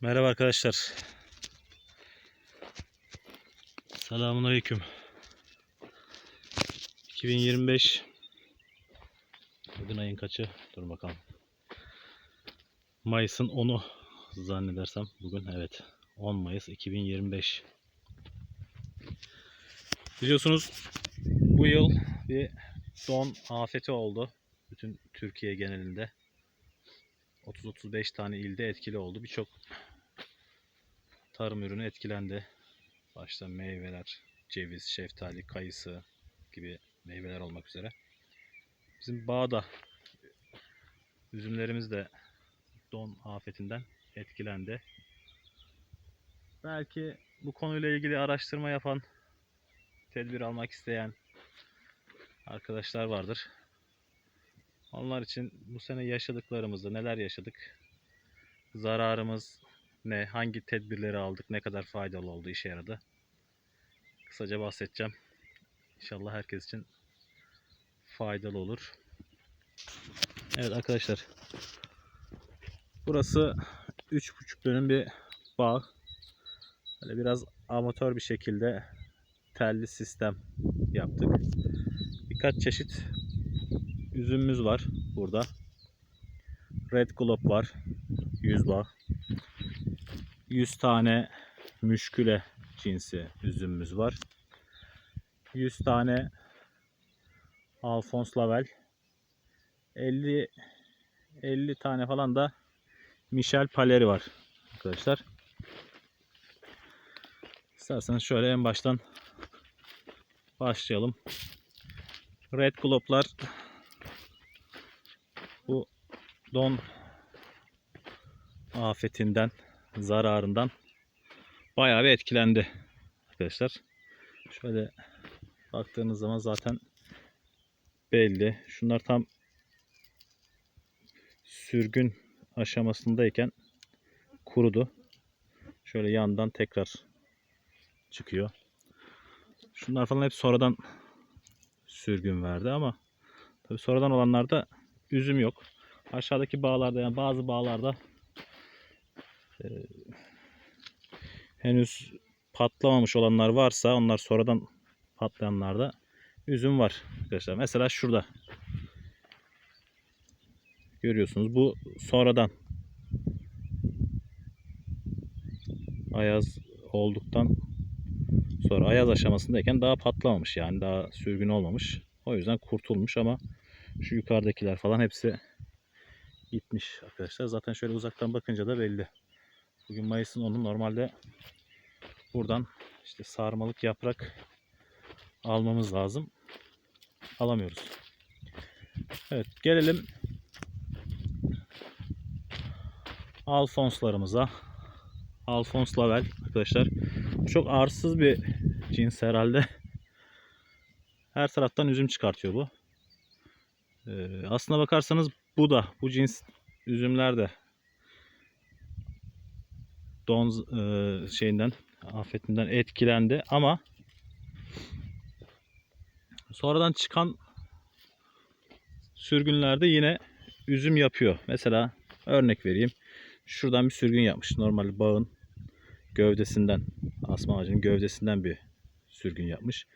Merhaba arkadaşlar. Selamünaleyküm. 2025 Bugün ayın kaçı? Dur bakalım. Mayıs'ın 10'u zannedersem bugün evet. 10 Mayıs 2025. Biliyorsunuz bu yıl bir don afeti oldu. Bütün Türkiye genelinde. 30-35 tane ilde etkili oldu. Birçok tarım ürünü etkilendi. Başta meyveler, ceviz, şeftali, kayısı gibi meyveler olmak üzere. Bizim bağda üzümlerimiz de don afetinden etkilendi. Belki bu konuyla ilgili araştırma yapan, tedbir almak isteyen arkadaşlar vardır. Onlar için bu sene yaşadıklarımızı, neler yaşadık, zararımız ne, hangi tedbirleri aldık, ne kadar faydalı oldu, işe yaradı. Kısaca bahsedeceğim. İnşallah herkes için faydalı olur. Evet arkadaşlar. Burası 3,5 dönüm bir bağ. Böyle biraz amatör bir şekilde telli sistem yaptık. Birkaç çeşit üzümümüz var burada. Red Globe var. 100 bağ. 100 tane müşküle cinsi üzümümüz var. 100 tane Alphonse Lavel. 50 50 tane falan da Michel Paleri var arkadaşlar. İsterseniz şöyle en baştan başlayalım. Red Globe'lar bu don afetinden, zararından bayağı bir etkilendi arkadaşlar. Şöyle baktığınız zaman zaten belli. Şunlar tam sürgün aşamasındayken kurudu. Şöyle yandan tekrar çıkıyor. Şunlar falan hep sonradan sürgün verdi ama tabii sonradan olanlarda üzüm yok. Aşağıdaki bağlarda yani bazı bağlarda e, henüz patlamamış olanlar varsa onlar sonradan patlayanlarda üzüm var arkadaşlar. Mesela şurada görüyorsunuz bu sonradan ayaz olduktan sonra ayaz aşamasındayken daha patlamamış yani daha sürgün olmamış. O yüzden kurtulmuş ama şu yukarıdakiler falan hepsi gitmiş arkadaşlar. Zaten şöyle uzaktan bakınca da belli. Bugün Mayıs'ın 10'u normalde buradan işte sarmalık yaprak almamız lazım. Alamıyoruz. Evet gelelim Alfonslarımıza. Alfons Lavel arkadaşlar. Çok arsız bir cins herhalde. Her taraftan üzüm çıkartıyor bu. Ee, aslına bakarsanız bu da bu cins üzümler de don e, şeyinden afetinden etkilendi ama sonradan çıkan sürgünlerde yine üzüm yapıyor. Mesela örnek vereyim. Şuradan bir sürgün yapmış. Normal bağın gövdesinden, asma ağacının gövdesinden bir sürgün yapmış.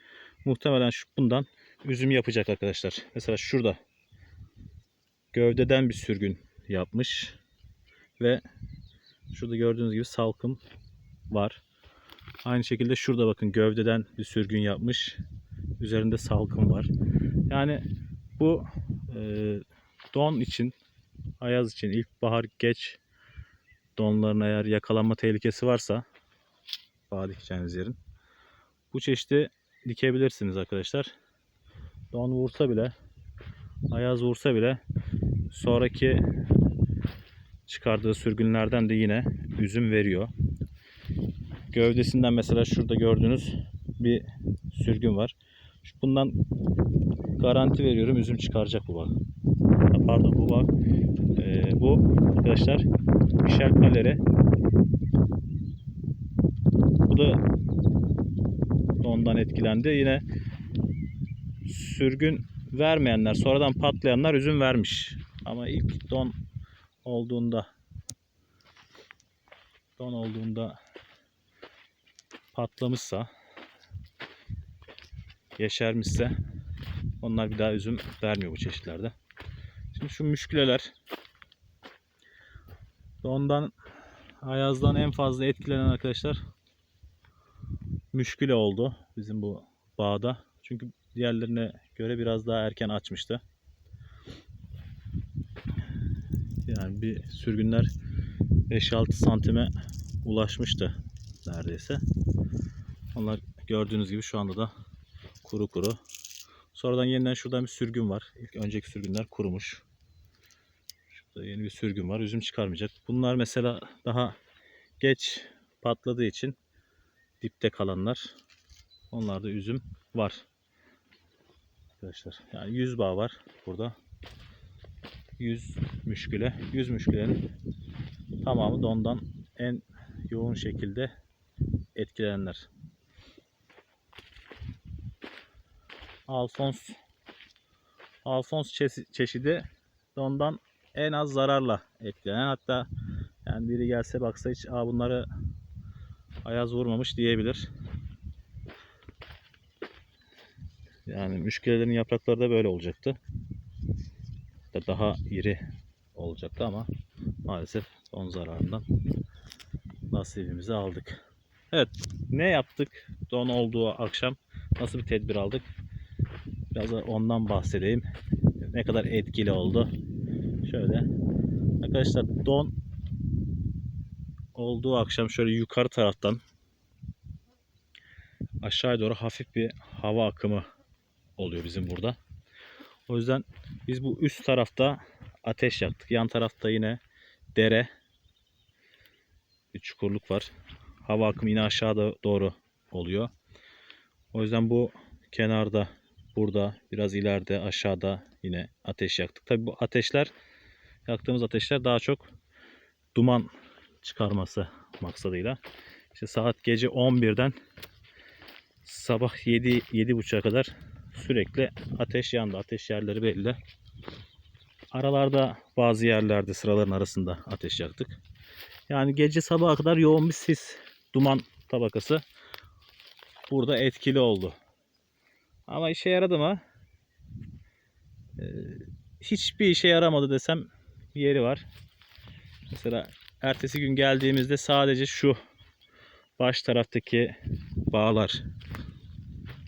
Muhtemelen şu bundan üzüm yapacak arkadaşlar. Mesela şurada gövdeden bir sürgün yapmış ve şurada gördüğünüz gibi salkım var. Aynı şekilde şurada bakın gövdeden bir sürgün yapmış. Üzerinde salkım var. Yani bu e, don için, ayaz için ilkbahar geç donların eğer yakalanma tehlikesi varsa bağ dikeceğiniz yerin bu çeşidi dikebilirsiniz arkadaşlar. Don vursa bile ayaz vursa bile sonraki çıkardığı sürgünlerden de yine üzüm veriyor. Gövdesinden mesela şurada gördüğünüz bir sürgün var. Bundan garanti veriyorum üzüm çıkaracak bu bak. Pardon bu bak. Ee, bu arkadaşlar Palere. Bu da ondan etkilendi. Yine sürgün vermeyenler, sonradan patlayanlar üzüm vermiş. Ama ilk don olduğunda don olduğunda patlamışsa yeşermişse onlar bir daha üzüm vermiyor bu çeşitlerde. Şimdi şu müşküleler dondan ayazdan en fazla etkilenen arkadaşlar müşküle oldu bizim bu bağda. Çünkü diğerlerine göre biraz daha erken açmıştı. Yani bir sürgünler 5-6 santime ulaşmıştı neredeyse. Onlar gördüğünüz gibi şu anda da kuru kuru. Sonradan yeniden şuradan bir sürgün var. İlk önceki sürgünler kurumuş. Şurada yeni bir sürgün var. Üzüm çıkarmayacak. Bunlar mesela daha geç patladığı için dipte kalanlar. Onlarda üzüm var. Arkadaşlar yani 100 bağ var burada. 100 müşküle. 100 müşkülenin tamamı dondan en yoğun şekilde etkilenenler. Alfons Alfons çeşi- çeşidi dondan en az zararla etkilenen hatta yani biri gelse baksa hiç Aa, bunları ayaz vurmamış diyebilir. Yani müşkülelerin yaprakları da böyle olacaktı. Da Daha iri olacaktı ama maalesef don zararından nasibimizi aldık. Evet ne yaptık don olduğu akşam nasıl bir tedbir aldık biraz da ondan bahsedeyim ne kadar etkili oldu şöyle arkadaşlar don olduğu akşam şöyle yukarı taraftan aşağıya doğru hafif bir hava akımı oluyor bizim burada. O yüzden biz bu üst tarafta ateş yaktık. Yan tarafta yine dere bir çukurluk var. Hava akımı yine aşağıda doğru oluyor. O yüzden bu kenarda burada biraz ileride aşağıda yine ateş yaktık. Tabi bu ateşler yaktığımız ateşler daha çok duman çıkarması maksadıyla. İşte saat gece 11'den sabah 7 7.30'a kadar sürekli ateş yandı. Ateş yerleri belli. Aralarda bazı yerlerde sıraların arasında ateş yaktık. Yani gece sabaha kadar yoğun bir sis, duman tabakası burada etkili oldu. Ama işe yaradı mı? Ee, hiçbir işe yaramadı desem yeri var. Mesela ertesi gün geldiğimizde sadece şu baş taraftaki bağlar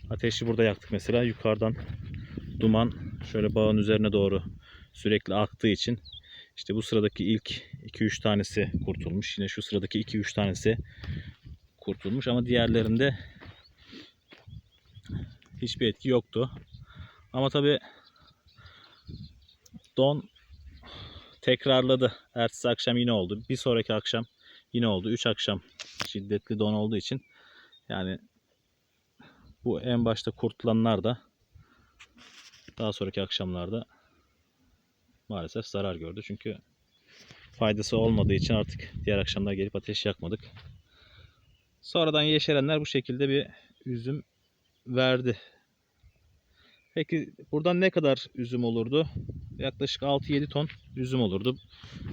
ateşi burada yaktık mesela yukarıdan duman şöyle bağın üzerine doğru sürekli aktığı için işte bu sıradaki ilk 2-3 tanesi kurtulmuş. Yine şu sıradaki 2-3 tanesi kurtulmuş ama diğerlerinde hiçbir etki yoktu. Ama tabi don tekrarladı. Ertesi akşam yine oldu. Bir sonraki akşam yine oldu. 3 akşam şiddetli don olduğu için yani bu en başta kurtulanlar da daha sonraki akşamlarda maalesef zarar gördü. Çünkü faydası olmadığı için artık diğer akşamlar gelip ateş yakmadık. Sonradan yeşerenler bu şekilde bir üzüm verdi. Peki buradan ne kadar üzüm olurdu? Yaklaşık 6-7 ton üzüm olurdu.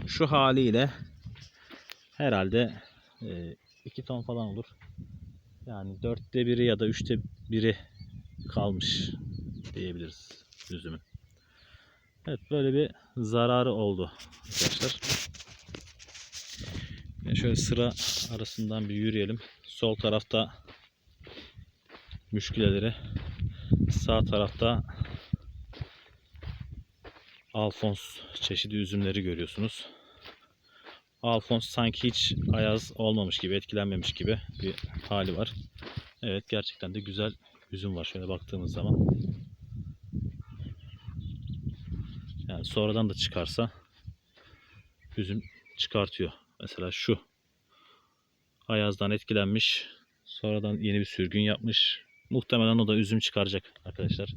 Şu haliyle herhalde 2 ton falan olur. Yani dörtte biri ya da üçte biri kalmış diyebiliriz üzümün. Evet böyle bir zararı oldu arkadaşlar. Yani şöyle sıra arasından bir yürüyelim. Sol tarafta müşküleleri, sağ tarafta Alfons çeşidi üzümleri görüyorsunuz. Alfons sanki hiç ayaz olmamış gibi, etkilenmemiş gibi bir hali var. Evet gerçekten de güzel üzüm var şöyle baktığımız zaman. Yani sonradan da çıkarsa üzüm çıkartıyor. Mesela şu ayazdan etkilenmiş. Sonradan yeni bir sürgün yapmış. Muhtemelen o da üzüm çıkaracak arkadaşlar.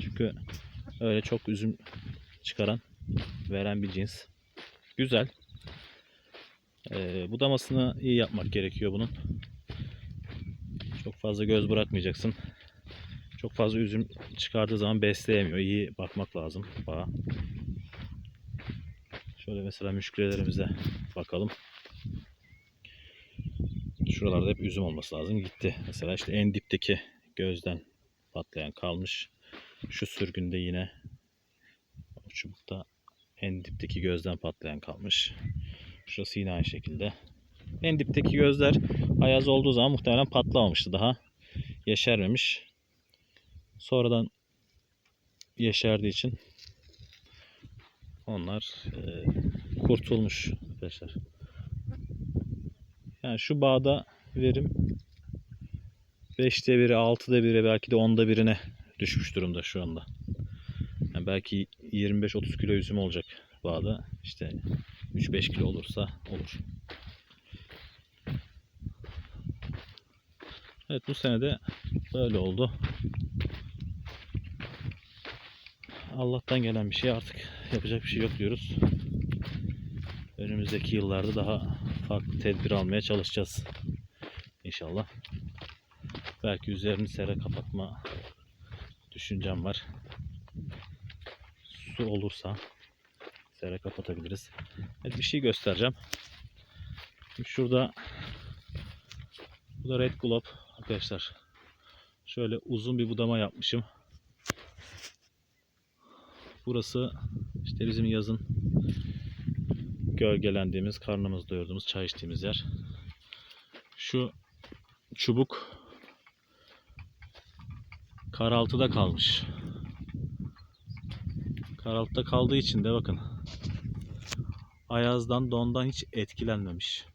Çünkü öyle çok üzüm çıkaran, veren bir cins. Güzel. Ee, budamasını iyi yapmak gerekiyor bunun. Çok fazla göz bırakmayacaksın. Çok fazla üzüm çıkardığı zaman besleyemiyor. İyi bakmak lazım bağa. Şöyle mesela müşkülelerimize bakalım. Şuralarda hep üzüm olması lazım. Gitti. Mesela işte en dipteki gözden patlayan kalmış. Şu sürgünde yine o çubukta en dipteki gözden patlayan kalmış. Şurası yine aynı şekilde. En dipteki gözler ayaz olduğu zaman muhtemelen patlamamıştı daha. Yeşermemiş. Sonradan yeşerdiği için onlar e, kurtulmuş arkadaşlar. Yani şu bağda verim 5'te 1'e, 6'da 1'e belki de 10'da 1'ine düşmüş durumda şu anda. Yani belki 25-30 kilo üzüm olacak bağda. İşte 3-5 kilo olursa olur. Evet bu sene de böyle oldu. Allah'tan gelen bir şey artık yapacak bir şey yok diyoruz. Önümüzdeki yıllarda daha farklı tedbir almaya çalışacağız. İnşallah. Belki üzerini sera kapatma düşüncem var. Su olursa sera kapatabiliriz. Evet, bir şey göstereceğim. Şurada bu da Red Globe arkadaşlar. Şöyle uzun bir budama yapmışım. Burası işte bizim yazın gölgelendiğimiz, karnımızı doyurduğumuz, çay içtiğimiz yer. Şu çubuk karaltıda kalmış. Karaltıda kaldığı için de bakın ayazdan dondan hiç etkilenmemiş.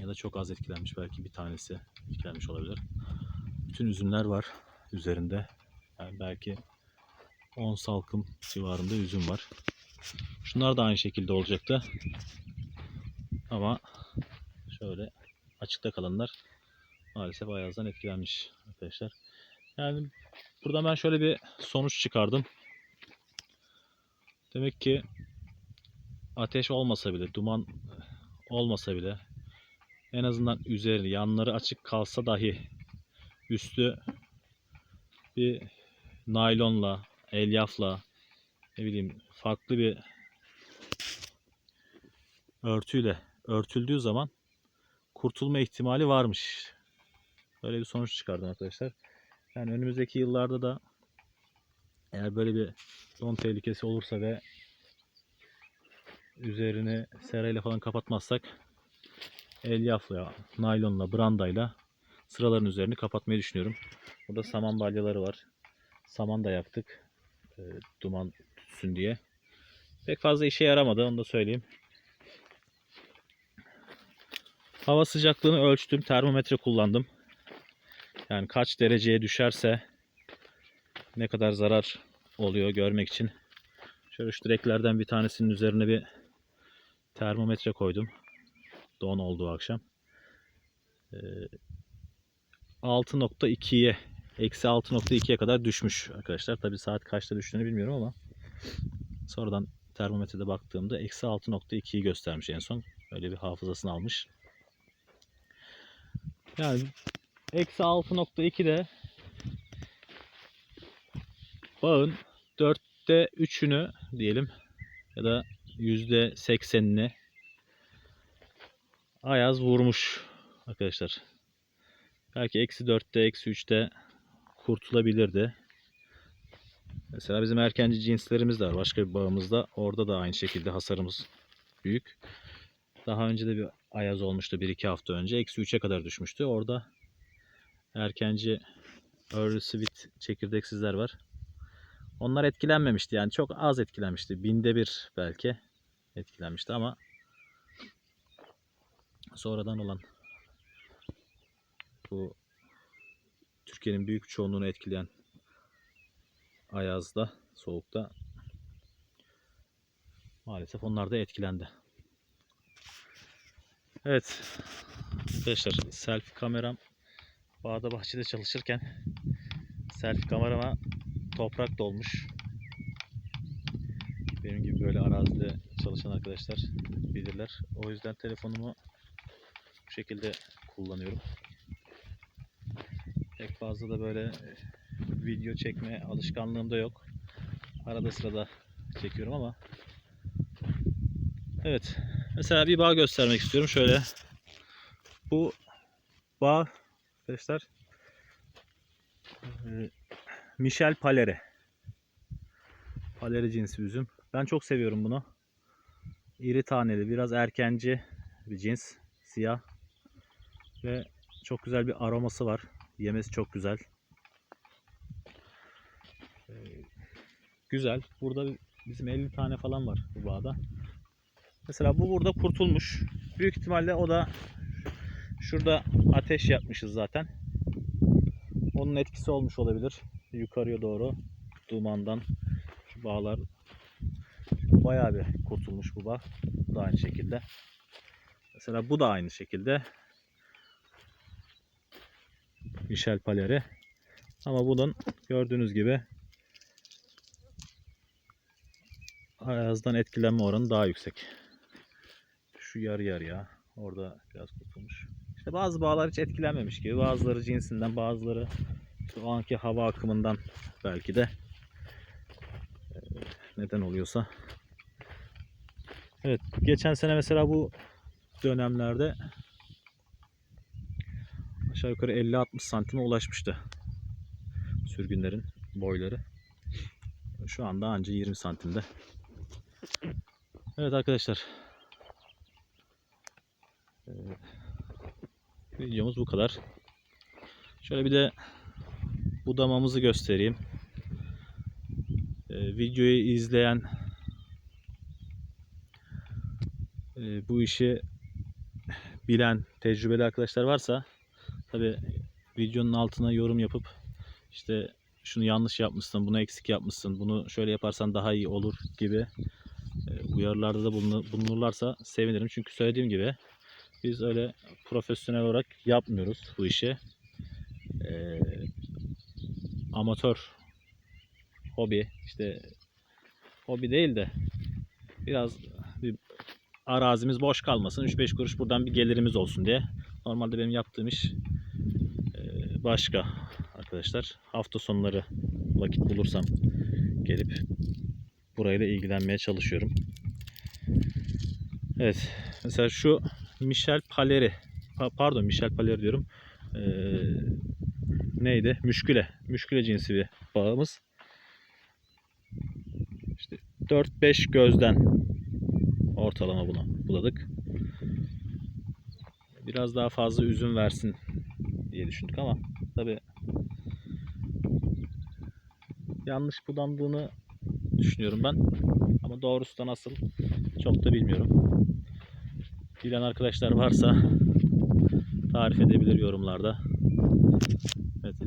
Ya da çok az etkilenmiş belki bir tanesi etkilenmiş olabilir. Bütün üzümler var üzerinde. Yani belki 10 salkım civarında üzüm var. Şunlar da aynı şekilde olacaktı. Ama şöyle açıkta kalanlar maalesef ayazdan etkilenmiş arkadaşlar. Yani burada ben şöyle bir sonuç çıkardım. Demek ki ateş olmasa bile, duman olmasa bile en azından üzeri, yanları açık kalsa dahi üstü bir naylonla, elyafla ne bileyim farklı bir örtüyle örtüldüğü zaman kurtulma ihtimali varmış. Böyle bir sonuç çıkardım arkadaşlar. Yani önümüzdeki yıllarda da eğer böyle bir don tehlikesi olursa ve üzerini serayla falan kapatmazsak elyafla, naylonla, brandayla sıraların üzerini kapatmayı düşünüyorum. Burada saman balyaları var. Saman da yaptık. E, duman tutsun diye. Pek fazla işe yaramadı onu da söyleyeyim. Hava sıcaklığını ölçtüm. Termometre kullandım. Yani kaç dereceye düşerse ne kadar zarar oluyor görmek için. Şöyle şu direklerden bir tanesinin üzerine bir termometre koydum. Don olduğu akşam. Ee, 6.2'ye eksi 6.2'ye kadar düşmüş arkadaşlar. Tabi saat kaçta düştüğünü bilmiyorum ama sonradan termometrede baktığımda eksi 6.2'yi göstermiş en son. Öyle bir hafızasını almış. Yani eksi 6.2 de bağın 4'te 3'ünü diyelim ya da %80'ini ayaz vurmuş arkadaşlar. Belki eksi 4'te eksi 3'te kurtulabilirdi. Mesela bizim erkenci cinslerimiz de var. Başka bir bağımızda. Orada da aynı şekilde hasarımız büyük. Daha önce de bir ayaz olmuştu 1-2 hafta önce. Eksi 3'e kadar düşmüştü. Orada erkenci early sweet çekirdeksizler var. Onlar etkilenmemişti. Yani çok az etkilenmişti. Binde bir belki etkilenmişti ama sonradan olan bu Türkiye'nin büyük çoğunluğunu etkileyen ayazda, soğukta maalesef onlar da etkilendi. Evet arkadaşlar selfie kameram bağda bahçede çalışırken selfie kamerama toprak dolmuş. Benim gibi böyle arazide çalışan arkadaşlar bilirler. O yüzden telefonumu bu şekilde kullanıyorum. Pek fazla da böyle video çekme alışkanlığım da yok. Arada sırada çekiyorum ama Evet. Mesela bir bağ göstermek istiyorum. Şöyle. bu bağ arkadaşlar e, Michel Paleri. Paleri cinsi üzüm. Ben çok seviyorum bunu. İri taneli, biraz erkenci bir cins. Siyah. Ve çok güzel bir aroması var. Yemesi çok güzel. Ee, güzel. Burada bizim 50 tane falan var bu bağda. Mesela bu burada kurtulmuş. Büyük ihtimalle o da şurada ateş yapmışız zaten. Onun etkisi olmuş olabilir. Yukarıya doğru dumandan şu bağlar bayağı bir kurtulmuş bu bağ. Bu da aynı şekilde. Mesela bu da aynı şekilde. Michel Paleri. Ama bunun gördüğünüz gibi ayazdan etkilenme oranı daha yüksek. Şu yarı yarıya. Orada biraz kurtulmuş. İşte bazı bağlar hiç etkilenmemiş gibi. Bazıları cinsinden, bazıları o anki hava akımından belki de e, neden oluyorsa. Evet, geçen sene mesela bu dönemlerde aşağı yukarı 50-60 santime ulaşmıştı sürgünlerin boyları. Şu anda anca 20 santimde. Evet arkadaşlar. Ee, videomuz bu kadar. Şöyle bir de budamamızı göstereyim. Ee, videoyu izleyen e, bu işi bilen tecrübeli arkadaşlar varsa tabi videonun altına yorum yapıp işte şunu yanlış yapmışsın, bunu eksik yapmışsın, bunu şöyle yaparsan daha iyi olur gibi e, uyarılarda da bulunu- bulunurlarsa sevinirim. Çünkü söylediğim gibi biz öyle profesyonel olarak yapmıyoruz bu işi. E, amatör hobi işte hobi değil de biraz bir arazimiz boş kalmasın. 3-5 kuruş buradan bir gelirimiz olsun diye. Normalde benim yaptığım iş e, başka arkadaşlar. Hafta sonları vakit bulursam gelip burayla ilgilenmeye çalışıyorum. Evet. Mesela şu Michel Paleri. Pa- pardon Michel Paleri diyorum. Ee, neydi? Müşküle. Müşküle cinsi bir bağımız. İşte 4-5 gözden ortalama buna buladık. Biraz daha fazla üzüm versin diye düşündük ama tabi yanlış budandığını düşünüyorum ben. Ama doğrusu da nasıl çok da bilmiyorum. Bilen arkadaşlar varsa tarif edebilir yorumlarda.